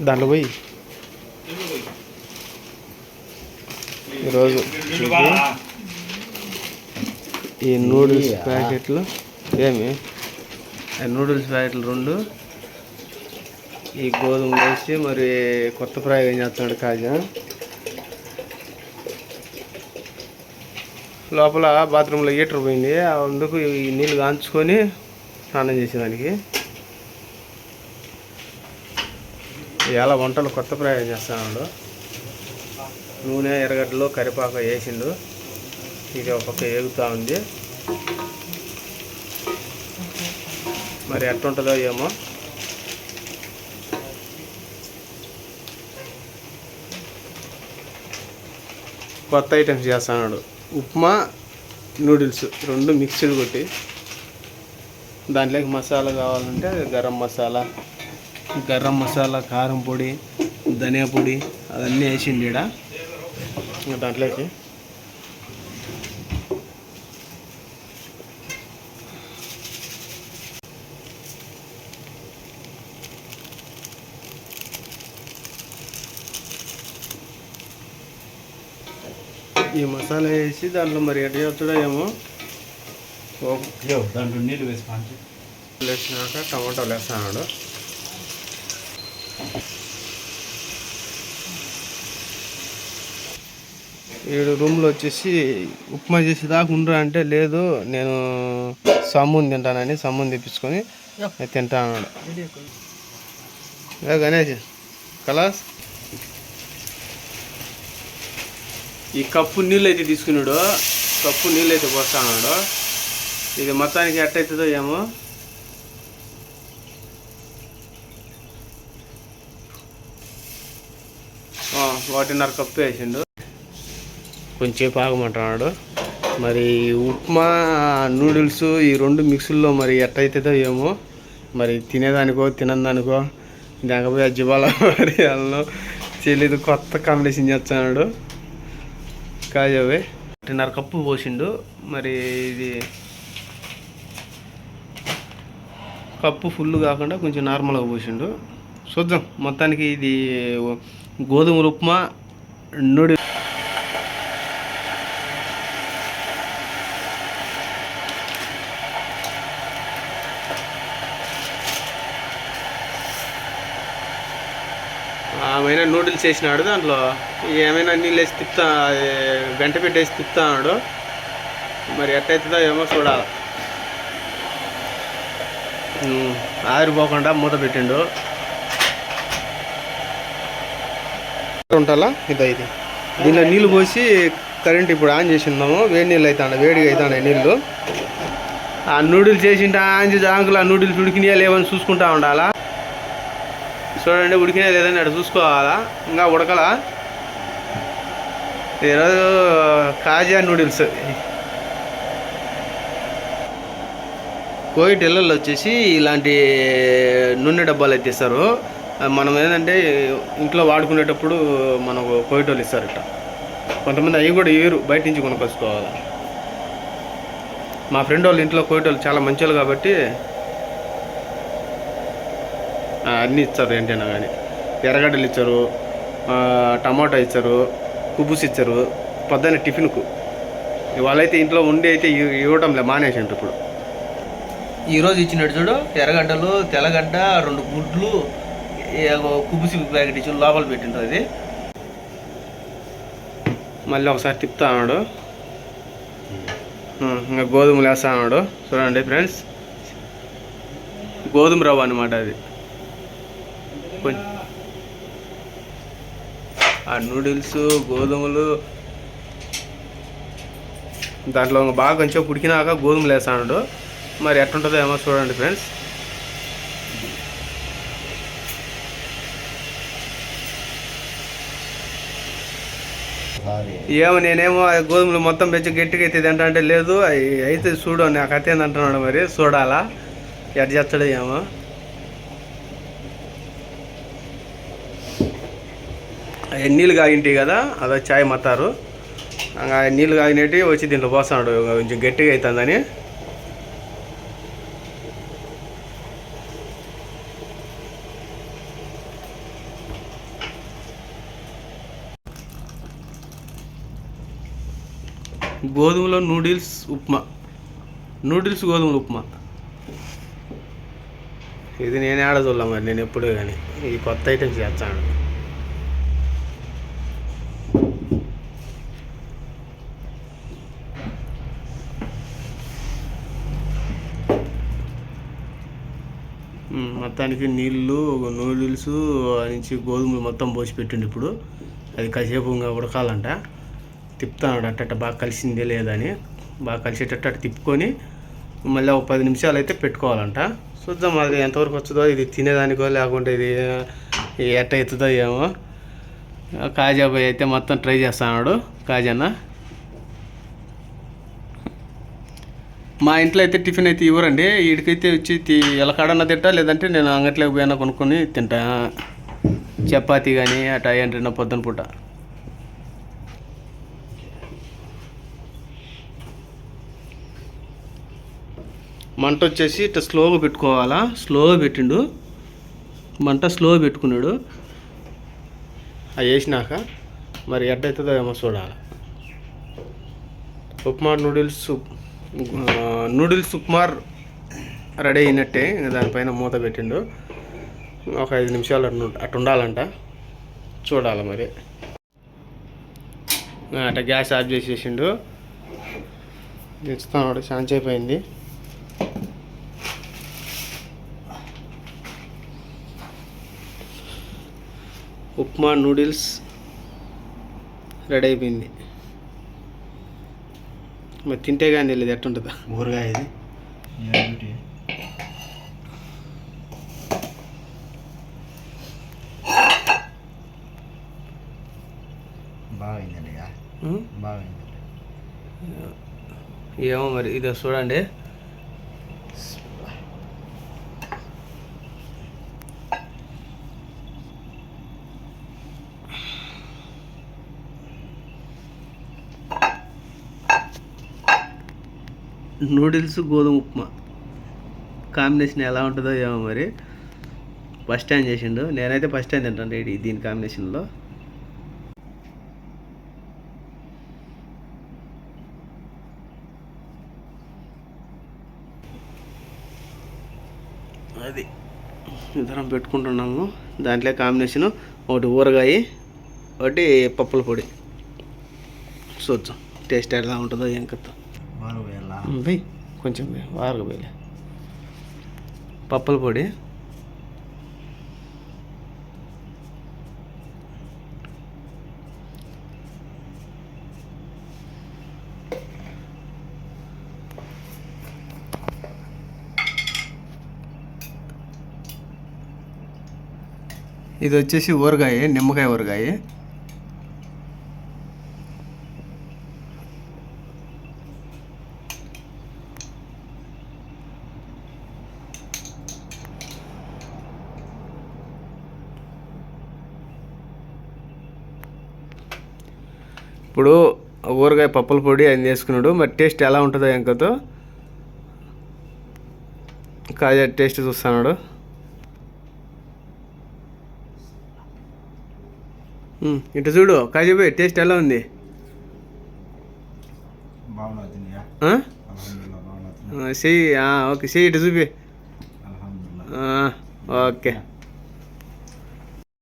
దాంట్లో పోయి. ఈరోజు ఈ నూడిల్స్ ప్యాకెట్లు ఏమి? నూడిల్స్ ప్యాకెట్లు రెండు ఈ గోధుమ వేసి మరి కొత్త ప్రయోగం చేస్తున్నాడు కాజా? లోపల బాత్రూంలో హీటర్ పోయింది అందుకు ఈ నీళ్ళు కాంచుకొని స్నానం చేసేదానికి. ఎలా వంటలు కొత్త ప్రయోగం చేస్తున్నాడు. నూనె ఎర్రగడ్డలు కరివేపాకు వేసిండు. ఇది ఒక పక్క ఏగుతూ ఉంది. మరి ఎట్టుంటుందో ఏమో. కొత్త ఐటమ్స్ చేస్తున్నాడు. ఉప్మా నూడిల్స్ రెండు మిక్స్డ్ కొట్టి దాంట్లోకి మసాలా కావాలంటే గరం మసాలా గరం మసాలా కారం పొడి ధనియా పొడి అవన్నీ వేసిండి ఇంకా దాంట్లోకి ఈ మసాలా వేసి దాంట్లో మరి ఎట్ట చేస్తాడో ఏమో. దాంట్లో నీళ్ళు వేసి వేసినాక టమాటాలు వేస్తున్నాడు ఏడు రూమ్లో వచ్చేసి ఉప్మా చేసి దాకా ఉండరా అంటే లేదు నేను సమ్ముని తింటానని సమ్ముని తెప్పించుకొని తింటా అన్నాడు. ఏ గణేష్ కలాస్. ఈ కప్పు నీళ్ళు అయితే తీసుకున్నాడు. కప్పు నీళ్ళు అయితే పోస్తా అన్నాడు. ఇది మొత్తానికి ఎట్టయితుందో ఏమో. ఆ, ఒకటిన్నర కప్పు వేసిండు. కొంచెంసేపు ఆగమంటున్నాడు. మరి ఉప్మా నూడిల్స్ ఈ రెండు మిక్సుల్లో మరి ఎట్టయితుందో ఏమో. మరి తినేదానికో తినదానికో దాకపోయి అజ్జిబాల మరి వాళ్ళను తెలియదు కొత్త కాంబినేషన్ చేస్తున్నాడు. కాజావే. ఒకటిన్నర కప్పు పోసిండు. మరి ఇది కప్పు ఫుల్ కాకుండా కొంచెం నార్మల్గా పోసిండు. చూద్దాం. మొత్తానికి ఇది గోధుమల ఉప్మా నూడి నూడిల్స్ వేసినాడు దాంట్లో ఏమైనా నీళ్ళు వేసి తిప్పుతా గంట పెట్టేసి తిప్పుతా అన్నాడు. మరి ఎట్టయితుందో ఏమో చూడాలి. ఆరిపోకుండా మూత పెట్టిండు. ఉండాలా? ఇదో ఇది. దీనిలో నీళ్ళు పోసి కరెంట్ ఇప్పుడు ఆన్ చేసి ఉన్నాము వేడి నీళ్ళు అవుతాయి వేడిగా అవుతాయి నీళ్ళు. ఆ నూడిల్స్ చేసింటే ఆన్ చేసి ఆంకులు ఆ నూడిల్స్ ఉడికినాయా లేవని చూసుకుంటా ఉండాలా? చూడండి ఉడికినా లేదని అక్కడ చూసుకోవాలా? ఇంకా ఉడకలా? ఈరోజు కాజా నూడిల్స్. కోవిడ్ ఇళ్ళల్లో వచ్చేసి ఇలాంటి నూనె డబ్బాలు అయితే ఇస్తారు. మనం ఏంటంటే ఇంట్లో వాడుకునేటప్పుడు మనకు కోవిడ్ వాళ్ళు ఇస్తారట కొంతమంది అవి కూడా ఏరు బయట నుంచి కొనుక్కొచ్చుకోవాలి మా ఫ్రెండ్ వాళ్ళ ఇంట్లో కోవిడ్ వాళ్ళు చాలా మంచి వాళ్ళు కాబట్టి అన్నీ ఇస్తారు ఏంటైనా కానీ. ఎర్రగడ్డలు ఇచ్చారు టమాటా ఇచ్చారు కుబుస్ ఇచ్చారు పొద్దున్న టిఫిన్కు. వాళ్ళైతే ఇంట్లో ఉండి అయితే ఇవ్- ఇవ్వటంలే మానేసిండ్రు ఇప్పుడు. ఈరోజు ఇచ్చినట్టు చూడు ఎర్రగడ్డలు తెల్లగడ్డ రెండు గుడ్లు కుబుసి ప్యాకెట్ ఇచ్చి లోపల పెట్టిండ్రు అది. మళ్ళీ ఒకసారి తిప్పుతా అన్నాడు. ఇంకా గోధుమలు వేస్తా అన్నాడు. చూడండి ఫ్రెండ్స్. గోధుమ రవ్వ అనమాట అది. కొంచెం ఆ నూడిల్స్ గోధుమలు. దాంట్లో బాగా కొంచెం ఉడికినాక గోధుమలు వేస్తాడు మరి ఎట్టుంటుందో ఏమో చూడండి ఫ్రెండ్స్. ఏమో నేనేమో గోధుమలు మొత్తం పెంచి గట్టిగా అయితే అంటే లేదు అయితే చూడు నాకు అతే అంటున్నాడు మరి చూడాలా? ఎట్ చేస్తాడో ఏమో. నీళ్ళు కాగింటివి కదా అదో చాయ్ మత్తారు. నీళ్ళు కాగినట్టు వచ్చి దీంట్లో పోస్తున్నాడు కొంచెం గట్టిగా అవుతుందని. గోధుమలో నూడిల్స్ ఉప్మా. నూడిల్స్ గోధుమల ఉప్మా. ఇది నేనే ఆడ చూడలే మరి నేను ఎప్పుడు కానీ ఈ కొత్త ఐటమ్స్ చేస్తాను. మొత్తానికి నీళ్ళు నూడిల్స్ నుంచి గోధుమలు మొత్తం పోసి పెట్టిండు ఇప్పుడు. అది కాసేపు ఇంకా ఉడకాలంట. తిప్పుతాడు అట్ట బాగా కలిసిందే లేదని. బాగా కలిసేటట్టు అట్ట తిప్పుకొని మళ్ళీ ఒక పది నిమిషాలు అయితే పెట్టుకోవాలంట. చూద్దాం అది ఎంతవరకు వస్తుందో ఇది తినేదానికో లేకుంటే ఇది ఎట్ట అవుతుందో ఏమో. కాజాబాయ్ అయితే మొత్తం ట్రై చేస్తున్నాడు కాజన్న. మా ఇంట్లో అయితే టిఫిన్ అయితే ఇవ్వరండి. వీడికైతే వచ్చి తి- ఎలకాడన్నా తింటా లేదంటే నేను అంగట్లోకి పోయినా కొనుక్కొని తింటా. చపాతి కానీ అటా ఏంటన్నా పొద్దున పూట. మంట వచ్చేసి ఇట్లా స్లోగా పెట్టుకోవాలా? స్లోగా పెట్టిండు. మంట స్లోగా పెట్టుకున్నాడు. అవి వేసినాక మరి ఎట్ట అవుతుందో ఏమో చూడాలి. ఉప్మా నూడిల్స్ సూప్ నూడిల్స్ ఉప్మార్ రెడీ అయినట్టే దానిపైన మూత పెట్టిండు. ఒక ఐదు నిమిషాలు అటు అటు ఉండాలంట. చూడాలి మరి. అట గ్యాస్ ఆఫ్ చేసేసిండు. తెచ్చుతాడు శాంతి అయిపోయింది ఉప్మా నూడిల్స్ రెడీ అయిపోయింది. మరి తింటే కానీ తెలియదు ఎట్టుంటుందా. ఊరగాయ ఇది? బాగైందండి. ఏమో మరి ఇది చూడండి. నూడిల్స్ గోధుమ ఉప్మా. కాంబినేషన్ ఎలా ఉంటుందో ఏమో మరి. ఫస్ట్ టైం చేసిండు. నేనైతే ఫస్ట్ టైం తింటాను రెడీ దీని కాంబినేషన్లో. అది. ఇద్దరం పెట్టుకుంటున్నాము. దాంట్లో కాంబినేషను ఒకటి ఊరగాయ ఒకటి పప్పుల పొడి. చూద్దాం. టేస్ట్ ఎలా ఉంటుందో ఏం కదా వెయ్యి కొంచెం వెయ్యి వారుగా పప్పుల పొడి. ఇది వచ్చేసి ఊరగాయ నిమ్మకాయ ఊరగాయ. ఇప్పుడు ఊరగాయ పప్పుల పొడి అది వేసుకున్నాడు మరి టేస్ట్ ఎలా ఉంటుందో ఎంకతో కాజా టేస్ట్ చూస్తున్నాడు. ఇటు చూడు కాజాబాయ్ టేస్ట్ ఎలా ఉంది? చెయ్యి ఓకే చెయ్యి ఇటు చూపి. ఓకే.